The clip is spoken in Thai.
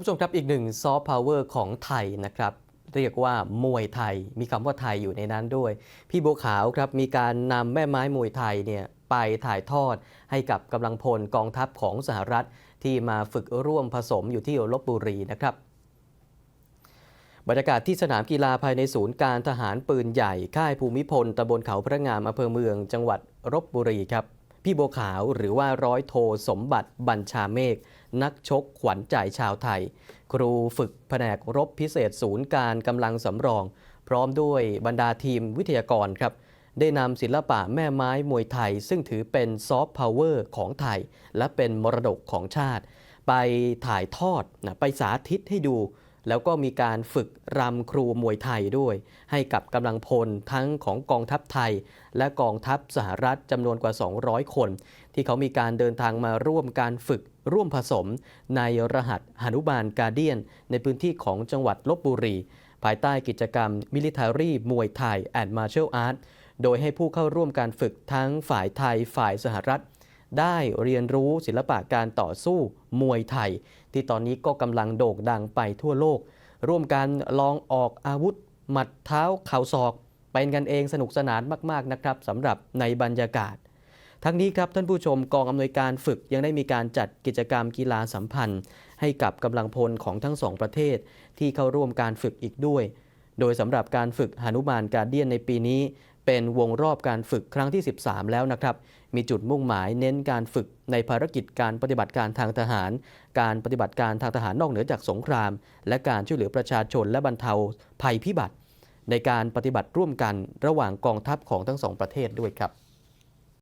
ผู้ชมครับอีกหนึ่งซอฟต์พาวเวอร์ของไทยนะครับเรียกว่ามวยไทย มีคำว่าไทยอยู่ในนั้นด้วย พี่บัวขาวครับมีการนำแม่ไม้มวยไทยเนี่ยไปถ่ายทอดให้กับกำลังพลกองทัพของสหรัฐ ที่มาฝึกร่วมผสมอยู่ที่ลบบุรีนะครับบรรยากาศที่สนามกีฬาภายในศูนย์การทหารปืนใหญ่ ค่ายภูมิพลตำบลเขาพระงามอำเภอเมือง จังหวัดลบบุรีครับ พี่บัวขาวหรือว่าร้อยโทสมบัติบัญชาเมฆนักชกขวัญใจชาวไทย ครูฝึกแผนกรบพิเศษศูนย์การกำลังสำรอง พร้อมด้วยบรรดาทีมวิทยากรครับ ได้นำศิลปะแม่ไม้มวยไทย ซึ่งถือเป็นซอฟต์พาวเวอร์ของไทย และเป็นมรดกของชาติ ไปถ่ายทอดนะไปสาธิตให้ดู แล้วก็มีการฝึกรำครูมวยไทยด้วย ให้กับกำลังพลทั้งของกองทัพไทย และกองทัพสหรัฐจำนวนกว่า 200 คน ที่เขามีการเดินทางมาร่วมการฝึกร่วมผสม ในรหัสหนุบาลกาเดียน ในพื้นที่ของจังหวัดลบบุรี ภายใต้กิจกรรม Military มวยไทย and Martial Art โดยให้ผู้เข้าร่วมการฝึกทั้งฝ่ายไทยฝ่ายสหรัฐ ได้เรียนรู้ศิลปะการต่อสู้มวยไทย ที่ตอนนี้ก็กำลังโด่งดังไปทั่วโลก ร่วมกันลองออกอาวุธ หมัดเท้าเข่าศอก เป็นกันเองสนุกสนานมากๆนะครับสำหรับในบรรยากาศ ทั้งนี้ครับท่านผู้ชมกองอำนวยการฝึกยังได้มีการจัดกิจกรรมกีฬาสัมพันธ์ ให้กับกำลังพลของทั้งสองประเทศ ที่เข้าร่วมการฝึกอีกด้วย โดยสำหรับการฝึกหนุมานการเดียนในปีนี้ เป็นวงรอบการฝึกครั้งที่ 13 แล้วนะครับ มีจุดมุ่งหมายเน้นการฝึกในภารกิจการปฏิบัติการทางทหาร การปฏิบัติการทางทหารนอกเหนือจากสงคราม และการช่วยเหลือประชาชนและบรรเทาภัยพิบัติ ในการปฏิบัติร่วมกันระหว่างกองทัพของทั้งสองประเทศด้วยครับ